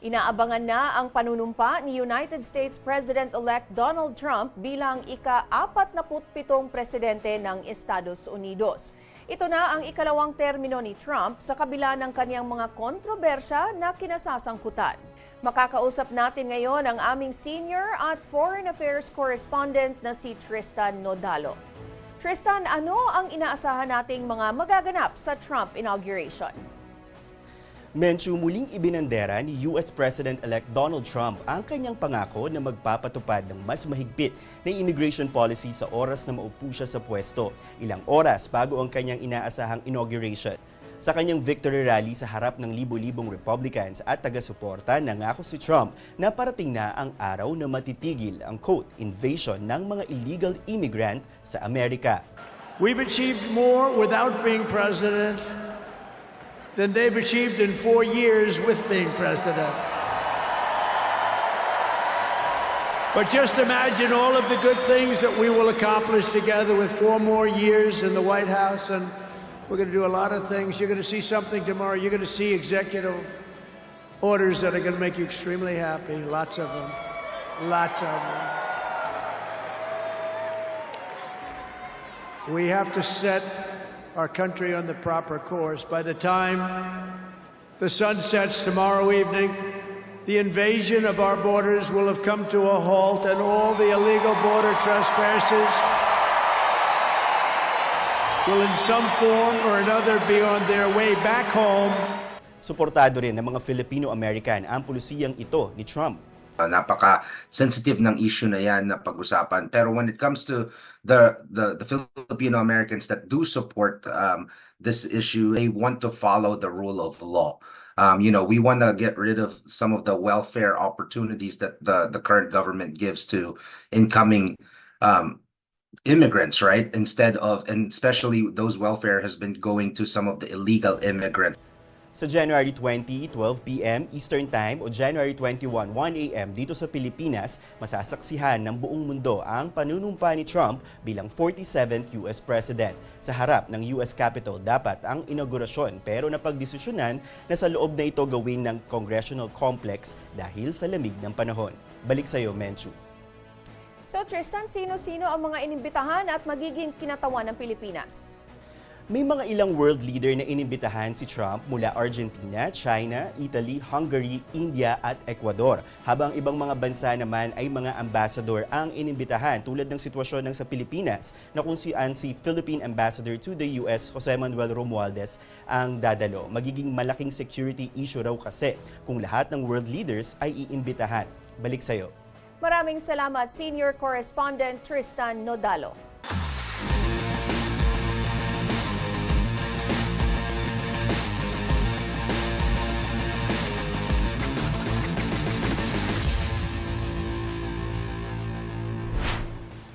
Inaabangan na ang panunumpa ni United States President-elect Donald Trump bilang ika-47 presidente ng Estados Unidos. Ito na ang ikalawang termino ni Trump sa kabila ng kanyang mga kontrobersya na kinasasangkutan. Makakausap natin ngayon ang aming senior at foreign affairs correspondent na si Tristan Nodalo. Tristan, ano ang inaasahan nating mga magaganap sa Trump inauguration? Menchu muling ibinandera ni US President-elect Donald Trump ang kanyang pangako na magpapatupad ng mas mahigpit na immigration policy sa oras na maupo siya sa pwesto, ilang oras bago ang kanyang inaasahang inauguration. Sa kanyang victory rally sa harap ng libo-libong Republicans at taga-suporta, nangako si Trump na parating na ang araw na matitigil ang quote, invasion ng mga illegal immigrant sa Amerika. We've achieved more without being president than they've achieved in four years with being president. But just imagine all of the good things that we will accomplish together with four more years in the White House, and we're going to do a lot of things. You're going to see something tomorrow. You're going to see executive orders that are going to make you extremely happy. Lots of them. Lots of them. We have to set our country on the proper course. By the time the sun sets tomorrow evening, the invasion of our borders will have come to a halt, and all the illegal border trespassers will, in some form or another, be on their way back home. Suportado rin ng mga Filipino-American ang polisiyang ito ni Trump. Uh, napaka-sensitive ng issue na yan na pag-usapan. Pero when it comes to the the, the Filipino Americans that do support um, this issue, they want to follow the rule of law. Um, you know, we want to get rid of some of the welfare opportunities that the the current government gives to incoming um, immigrants, right? Instead of, and especially those welfare has been going to some of the illegal immigrants. Sa January 20, 12 p.m. Eastern Time o January 21, 1 a.m. dito sa Pilipinas, masasaksihan ng buong mundo ang panunumpa ni Trump bilang 47th US President. Sa harap ng US Capitol dapat ang inaugurasyon pero napagdesisyonan na sa loob na ito gawin ng Congressional Complex dahil sa lamig ng panahon. Balik sa iyo, Menchu. So Tristan, sino-sino ang mga inimbitahan at magiging kinatawan ng Pilipinas? May mga ilang world leader na inimbitahan si Trump mula Argentina, China, Italy, Hungary, India at Ecuador. Habang ibang mga bansa naman ay mga ambassador ang inimbitahan tulad ng sitwasyon ng sa Pilipinas na kung saan si Philippine Ambassador to the US, Jose Manuel Romualdez, ang dadalo. Magiging malaking security issue raw kasi kung lahat ng world leaders ay iimbitahan. Balik sa'yo. Maraming salamat Senior Correspondent Tristan Nodalo.